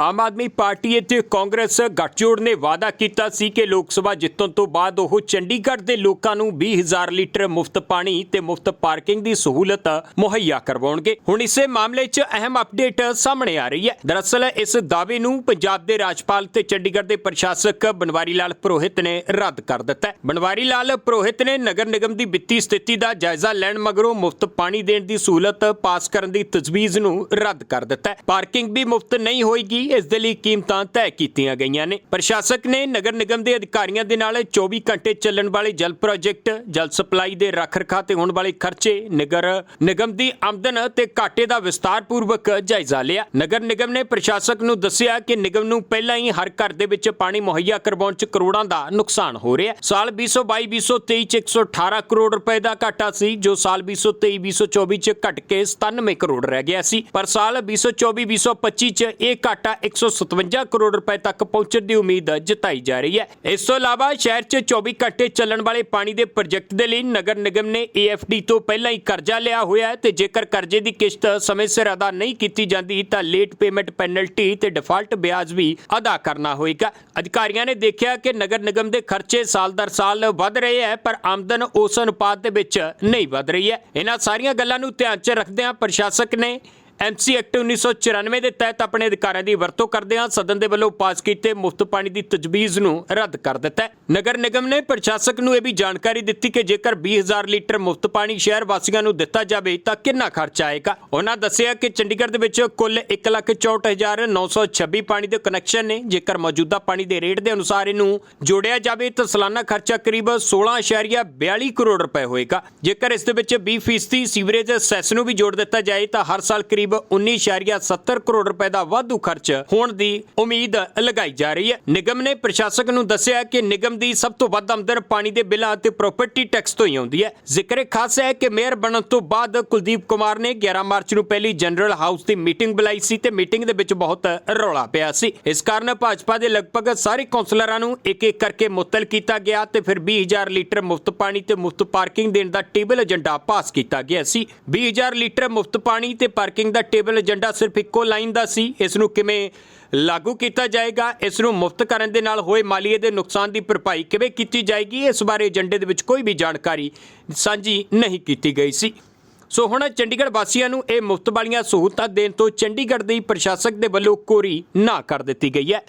Aam Aadmi party ਅਤੇ ਕਾਂਗਰਸ ਗੱਠਜੋੜ ਨੇ ਵਾਅਦਾ ਕੀਤਾ ਸੀ ਕਿ ਲੋਕ ਸਭਾ ਜਿੱਤਣ ਤੋਂ ਬਾਅਦ ਉਹ ਚੰਡੀਗੜ੍ਹ ਦੇ ਲੋਕਾਂ ਨੂੰ 20000 ਲੀਟਰ ਮੁਫਤ ਪਾਣੀ ਤੇ ਮੁਫਤ ਪਾਰਕਿੰਗ ਦੀ ਸਹੂਲਤ ਮੁਹੱਈਆ ਕਰਵਾਉਣਗੇ। ਹੁਣ ਇਸੇ ਮਾਮਲੇ 'ਚ ਅਹਿਮ ਅਪਡੇਟ ਸਾਹਮਣੇ ਆ ਰਹੀ ਹੈ। ਦਰਅਸਲ ਇਸ ਦਾਅਵੇ ਨੂੰ ਪੰਜਾਬ ਦੇ ਰਾਜਪਾਲ ਤੇ ਚੰਡੀਗੜ੍ਹ ਦੇ ਪ੍ਰਸ਼ਾਸਕ ਬਨਵਾਰੀ ਲਾਲ ਪ੍ਰੋਹਿਤ ਨੇ ਰੱਦ ਕਰ ਦਿੱਤਾ ਬਨਵਾਰੀ ਲਾਲ ਪ੍ਰੋਹਿਤ ਨੇ ਨਗਰ ਨਿਗਮ ਦੀ ਵਿੱਤੀ ਸਥਿਤੀ ਦਾ ਜਾਇਜ਼ਾ ਲੈਣ ਮਗਰੋਂ ਮੁਫਤ ਪਾਣੀ ਦੇਣ ਦੀ ਸਹੂਲਤ ਪਾਸ ਕਰਨ ਦੀ ਤਜਵੀਜ਼ ਨੂੰ ਰੱਦ ਕਰ ਦਿੱਤਾ ਪਾਰਕਿੰਗ ਵੀ ਮੁਫਤ ਨਹੀਂ ਹੋਏਗੀ ਇਸ ਦੇ ਲਈ ਕੀਮਤਾਂ ਤੈਅ ਕੀਤੀਆਂ ਗਈਆਂ ਨੇ। ਪ੍ਰਸ਼ਾਸਕ ਨੇ ਨਗਰ ਨਿਗਮ ਦੇ ਅਧਿਕਾਰੀਆਂ ਦੇ ਨਾਲ 24 ਘੰਟੇ ਚੱਲਣ ਵਾਲੇ ਜਲ ਪ੍ਰੋਜੈਕਟ, ਜਲ ਸਪਲਾਈ ਦੇ ਰੱਖ-ਰਖਾਅ ਤੇ ਹੋਣ ਵਾਲੇ ਖਰਚੇ, ਨਗਰ ਨਿਗਮ ਦੀ ਆਮਦਨ ਤੇ ਘਾਟੇ ਦਾ ਵਿਸਤਾਰਪੂਰਵਕ ਜਾਇਜ਼ਾ ਲਿਆ। ਨਗਰ ਨਿਗਮ ਨੇ ਪ੍ਰਸ਼ਾਸਕ ਨੂੰ ਦੱਸਿਆ ਕਿ ਨਿਗਮ ਨੂੰ ਪਹਿਲਾਂ ਹੀ ਹਰ ਘਰ ਦੇ ਵਿੱਚ ਪਾਣੀ ਮੁਹੱਈਆ ਕਰਵਾਉਣ 'ਚ ਕਰੋੜਾਂ ਦਾ ਨੁਕਸਾਨ ਹੋ ਰਿਹਾ ਹੈ। ਸਾਲ 2022-2023 'ਚ 118 ਕਰੋੜ ਰੁਪਏ ਦਾ ਘਾਟਾ ਸੀ, ਜੋ ਸਾਲ 2023-2024 'ਚ ਘਟ ਕੇ 97 ਕਰੋੜ ਰਹਿ ਗਿਆ ਸੀ। ਪਰ ਸਾਲ 2024-2025 'ਚ ਇਹ ਘਾਟਾ 157 ਕਰੋੜ ਰੁਪਏ ਤੱਕ ਪਹੁੰਚਣ ਦੀ ਉਮੀਦ ਜਤਾਈ ਜਾ ਰਹੀ ਹੈ। ਇਸ ਤੋਂ ਇਲਾਵਾ ਸ਼ਹਿਰ 'ਚ 24 ਘੰਟੇ ਚੱਲਣ ਵਾਲੇ ਪਾਣੀ ਦੇ ਪ੍ਰੋਜੈਕਟ ਦੇ ਲਈ ਨਗਰ ਨਿਗਮ ਨੇ AFD ਤੋਂ ਪਹਿਲਾਂ ਹੀ ਕਰਜ਼ਾ ਲਿਆ ਹੋਇਆ ਹੈ ਤੇ ਜੇਕਰ ਕਰਜ਼ੇ ਦੀ ਕਿਸ਼ਤ ਸਮੇਂ ਸਿਰ ਅਦਾ ਨਹੀਂ ਕੀਤੀ ਜਾਂਦੀ ਤਾਂ ਲੇਟ ਪੇਮੈਂਟ ਪੈਨਲਟੀ ਤੇ ਡਿਫਾਲਟ ਵਿਆਜ ਵੀ ਅਦਾ ਕਰਨਾ ਹੋਏਗਾ। ਅਧਿਕਾਰੀਆਂ ਨੇ ਦੇਖਿਆ ਕਿ ਨਗਰ ਨਿਗਮ ਦੇ ਖਰਚੇ ਸਾਲ ਦਰ ਸਾਲ ਵਧ ਰਹੇ ਹੈ, ਪਰ ਆਮਦਨ ਉਸ ਅਨੁਪਾਤ ਦੇ ਵਿੱਚ ਨਹੀਂ ਵਧ ਰਹੀ ਹੈ। ਇਹਨਾਂ ਸਾਰੀਆਂ ਗੱਲਾਂ ਨੂੰ ਧਿਆਨ 'ਚ ਰੱਖਦਿਆਂ ਪ੍ਰਸ਼ਾਸਕ ਨੇ ਐਮਸੀ ਐਕਟ 1994 ਦੇ ਤਹਿਤ ਆਪਣੇ ਅਧਿਕਾਰਾਂ ਦੀ ਵਰਤੋਂ ਕਰਦਿਆਂ ਸਦਨ ਦੇ ਵੱਲੋਂ ਪਾਸ ਕੀਤੇ ਮੁਫਤ ਪਾਣੀ ਦੀ ਤਜਵੀਜ਼ ਨੂੰ ਰੱਦ ਕਰ ਦਿੱਤਾ ਹੈ। ਨਗਰ ਨਿਗਮ ਨੇ ਪ੍ਰਸ਼ਾਸਕ ਨੂੰ ਇਹ ਵੀ ਜਾਣਕਾਰੀ ਦਿੱਤੀ ਕਿ ਜੇਕਰ 20000 ਲੀਟਰ ਮੁਫਤ ਪਾਣੀ ਸ਼ਹਿਰ ਵਾਸੀਆਂ ਨੂੰ ਦਿੱਤਾ ਜਾਵੇ ਤਾਂ ਕਿੰਨਾ ਖਰਚਾ ਆਏਗਾ? ਉਹਨਾਂ ਦੱਸਿਆ ਕਿ ਚੰਡੀਗੜ੍ਹ ਦੇ ਵਿੱਚ ਕੁੱਲ 164926 ਪਾਣੀ ਦੇ ਕਨੈਕਸ਼ਨ ਨੇ। ਜੇਕਰ ਮੌਜੂਦਾ ਪਾਣੀ ਦੇ ਰੇਟ ਦੇ ਅਨੁਸਾਰ ਇਹਨੂੰ ਜੋੜਿਆ ਜਾਵੇ ਤਾਂ ਸਾਲਾਨਾ ਖਰਚਾ ਕਰੀਬ 16.42 ਕਰੋੜ ਰੁਪਏ ਹੋਏਗਾ। ਜੇਕਰ ਇਸ ਦੇ ਵਿੱਚ 20% ਸੀਵਰੇਜ ਸੈਸ ਨੂੰ ਵੀ ਜੋੜ ਦਿੱਤਾ ਜਾਏ ਤਾਂ ਹਰ ਸਾਲ ਕਰੀਬ 19.70 ਕਰੋੜ ਰੁਪਏ ਦਾ ਵਾਧੂ ਖਰਚ ਹੋਣ ਦੀ ਉਮੀਦ ਲਗਾਈ ਜਾ ਰਹੀ ਹੈ। ਨਿਗਮ ਨੇ ਪ੍ਰਸ਼ਾਸਕ ਨੂੰ ਦੱਸਿਆ ਕਿ ਨਿਗਮ ਦੀ ਸਭ ਤੋਂ ਵੱਧ ਆਮਦਨ ਪਾਣੀ ਦੇ ਬਿੱਲਾਂ ਅਤੇ ਪ੍ਰਾਪਰਟੀ ਟੈਕਸ ਤੋਂ ਹੀ ਆਉਂਦੀ ਹੈ। ਜ਼ਿਕਰ ਖਾਸ ਹੈ ਕਿ ਮੇਅਰ ਬਣਨ ਤੋਂ ਬਾਅਦ ਕੁਲਦੀਪ ਕੁਮਾਰ ਨੇ 11 ਮਾਰਚ ਨੂੰ ਪਹਿਲੀ ਜਨਰਲ ਹਾਊਸ ਦੀ ਮੀਟਿੰਗ ਬੁਲਾਈ ਸੀ ਤੇ ਮੀਟਿੰਗ ਦੇ ਵਿੱਚ ਬਹੁਤ ਰੌਲਾ ਪਿਆ ਸੀ। ਇਸ ਕਾਰਨ ਭਾਜਪਾ ਦੇ ਲਗਭਗ ਸਾਰੇ ਕੌਂਸਲਰਾਂ ਨੂੰ ਇੱਕ ਇੱਕ ਕਰਕੇ ਮੁਅੱਤਲ ਕੀਤਾ ਗਿਆ ਤੇ ਫਿਰ 20000 ਲੀਟਰ ਮੁਫਤ ਪਾਣੀ ਤੇ ਮੁਫਤ ਪਾਰਕਿੰਗ ਦੇਣ ਦਾ ਟੇਬਲ ਏਜੰਡਾ ਪਾਸ ਕੀਤਾ ਗਿਆ ਸੀ। 20000 ਲੀਟਰ ਮੁਫਤ ਪਾਣੀ ਤੇ ਪਾਰਕਿੰਗ ਦਾ ਦਾ ਟੇਬਲ ਏਜੰਡਾ ਸਿਰਫ ਇੱਕੋ ਲਾਈਨ ਦਾ ਸੀ। ਇਸ ਨੂੰ ਕਿਵੇਂ ਲਾਗੂ ਕੀਤਾ ਜਾਏਗਾ, ਇਸ ਨੂੰ ਮੁਫਤ ਕਰਨ ਦੇ ਨਾਲ ਹੋਏ ਮਾਲੀਏ ਦੇ ਨੁਕਸਾਨ ਦੀ ਭਰਪਾਈ ਕਿਵੇਂ ਕੀਤੀ ਜਾਏਗੀ, ਇਸ ਬਾਰੇ ਏਜੰਡੇ ਦੇ ਵਿੱਚ ਕੋਈ ਵੀ ਜਾਣਕਾਰੀ ਸਾਂਝੀ ਨਹੀਂ ਕੀਤੀ ਗਈ ਸੀ। ਸੋ ਹੁਣ ਚੰਡੀਗੜ੍ਹ ਵਾਸੀਆਂ ਨੂੰ ਇਹ ਮੁਫਤ ਵਾਲੀਆਂ ਸਹੂਲਤਾਂ ਦੇਣ ਤੋਂ ਚੰਡੀਗੜ੍ਹ ਦੀ ਪ੍ਰਸ਼ਾਸਕ ਦੇ ਵੱਲੋਂ ਕੋਰੀ ਨਾ ਕਰ ਦਿੱਤੀ ਗਈ ਹੈ।